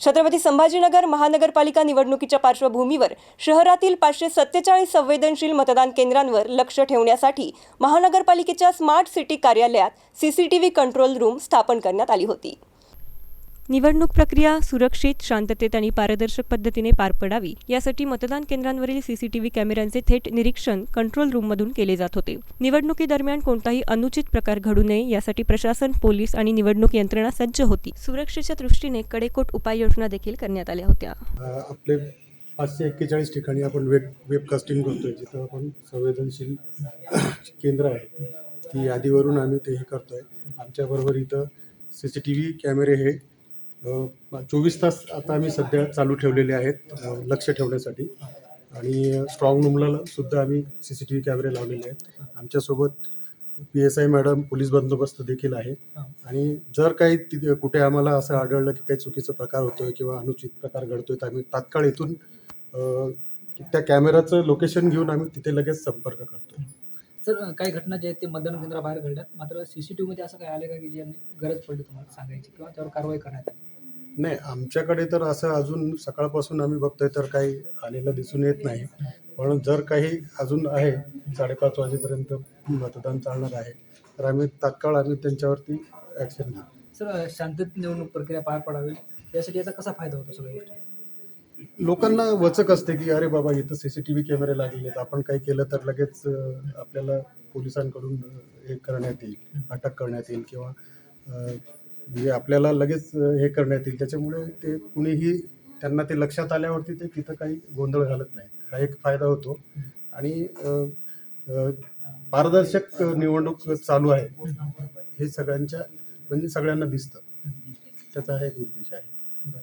छत्रपती संभाजीनगर महानगरपालिका निवडणुकीच्या पार्श्वभूमीवर शहरातील पाचशे सत्तेचाळीस संवेदनशील मतदान केंद्रांवर लक्ष ठेवण्यासाठी महानगरपालिकेच्या स्मार्ट सिटी कार्यालयात सीसीटीव्ही कंट्रोल रूम स्थापन करण्यात आली होती. निवडणूक प्रक्रिया सुरक्षित शांततेत आणि पारदर्शक पद्धतीने पार पडावी. यासाठी मतदान केंद्रांवरील सीसीटीव्ही कॅमेऱ्यांचे थेट निरीक्षण कंट्रोल रूममधून केले जात होते. निवडणुकीदरम्यान कोणताही अनुचित प्रकार घडू नये यासाठी प्रशासन पोलीस आणि निवडणूक यंत्रणा सज्ज होती. सुरक्षेच्या दृष्टीने कडेकोट उपाययोजना देखील करण्यात आल्या होत्या. आपले पाचशे एक्केचाळीस ठिकाणी आपण वेब वेबकास्टिंग करतोय. जिथं आपण संवेदनशील केंद्र आहे. ती यादीवरून आम्ही ते हे करतोय. आमच्याबरोबर इथं सी सी टी व्ही कॅमेरे हे चोवीस तास आता आम्ही सध्या चालू ठेवलेले आहेत लक्ष ठेवण्यासाठी. आणि स्ट्रॉंग रूमला सुद्धा आम्ही सी सी टी व्ही कॅमेरे लावलेले आहेत. आमच्यासोबत P S I madam police बंदोबस्त देखील आहे. आणि जर काही तिथे कुठे आम्हाला असं आढळलं की काही चुकीचा प्रकार होतोय किंवा अनुचित प्रकार घडतोय तर आम्ही तात्काळ इथून त्या कॅमेराचं लोकेशन घेऊन आम्ही तिथे लगेच संपर्क करतो सर काही घटना ज्या आहेत ते मतदान केंद्राबाहेर घडल्यात. मात्र सी सी टी व्हीमध्ये असं काय आलं का की ज्यांनी गरज पडली तुम्हाला सांगायची किंवा त्यावर कारवाई करण्यात आली? नाही आमच्याकडे तर असं अजून सकाळपासून आम्ही बघतोय तर काही आलेलं दिसून येत नाही. पण जर काही अजून आहे साडेपाच वाजेपर्यंत मतदान चालणार आहे तर आम्ही तात्काळ आम्ही त्यांच्यावरती ॲक्शन घेऊ. सर शांततेत निवडणूक प्रक्रिया पार पडावी यासाठी याचा कसा फायदा होतो सगळ्या गोष्टी? लोकांना वचक असते की अरे बाबा इथं सी सी टी व्ही कॅमेरे लागलेले आहेत. आपण काही केलं तर लगेच आपल्याला पोलिसांकडून हे करण्यात येईल अटक करण्यात येईल किंवा म्हणजे आपल्याला लगेच हे करण्यात येईल. त्याच्यामुळे ते कुणीही त्यांना ते लक्षात आल्यावरती ते तिथं काही गोंधळ घालत नाही हा एक फायदा होतो. आणि पारदर्शक निवडणूक चालू आहे. हे सगळ्यांच्या म्हणजे सगळ्यांना दिसतं. त्याचा हा एक उद्देश आहे.